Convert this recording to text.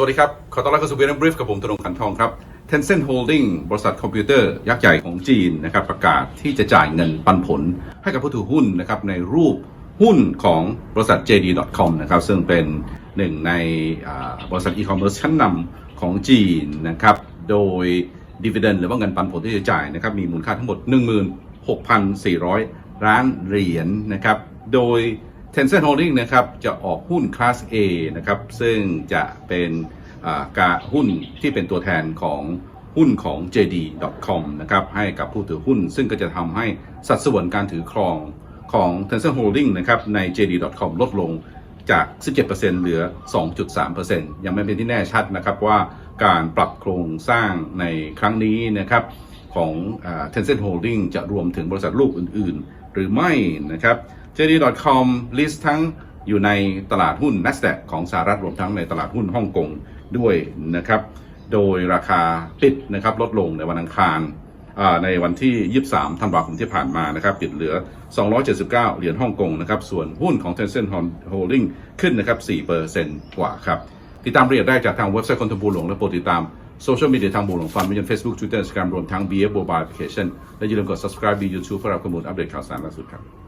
สวัสดีครับ ขอต้อนรับเข้าสู่เวียนบริฟกับผมธนงขันทองครับ Tencent Holding บริษัทคอมพิวเตอร์ยักษ์ใหญ่ของจีนนะครับประกาศที่จะจ่ายเงินปันผลให้กับผู้ถือหุ้นนะครับในรูปหุ้นของบริษัท JD.com นะครับซึ่งเป็นหนึ่งในบริษัทอีคอมเมิร์ซชั้นนำของจีนนะครับโดยดีเวเดนหรือว่าเงินปันผลที่จะจ่ายนะครับมีมูลค่าทั้งหมด 16,400 ล้านเหรียญนะครับโดย Tencent Holding นะครับจะออกหุ้นคลาส A นะครับซึ่งจะเป็นการหุ้นที่เป็นตัวแทนของหุ้นของ JD.com นะครับให้กับผู้ถือหุ้น ซึ่งก็จะทำให้สัดส่วนการถือครองของ Tencent Holding นะครับใน JD.com ลดลงจาก 17%เหลือ 2.3%ยังไม่เป็นที่แน่ชัดนะครับว่าการปรับโครงสร้างในครั้งนี้นะครับของ Tencent Holding จะรวมถึงบริษัทลูกอื่น ๆ หรือไม่นะครับ JD.com list ทั้งอยู่ในตลาดหุ้น NASDAQ ของสหรัฐรวมทั้งในตลาดหุ้นฮ่องกงด้วยนะครับ โดยราคาปิดนะครับลดลงในวันอังคารในวันที่ 23 ธันวาคมที่ผ่านมานะครับ ปิดเหลือ 279 เหรียญฮ่องกงนะครับ ส่วนหุ้นของ Tencent Holding ขึ้นนะครับ4%กว่าครับ ติดตามรายละเอียดได้จากทางเว็บไซต์คนทบูหลวงและโปรดติดตามโซเชียลมีเดียทางบูหลวงฟันไม่ใช่ Facebook Twitter Instagram รวมทั้ง BF Mobile Application และอย่าลืมกด subscribe ดี YouTube เพื่อรับข้อมูลอัปเดตข่าวสารล่าสุดครับ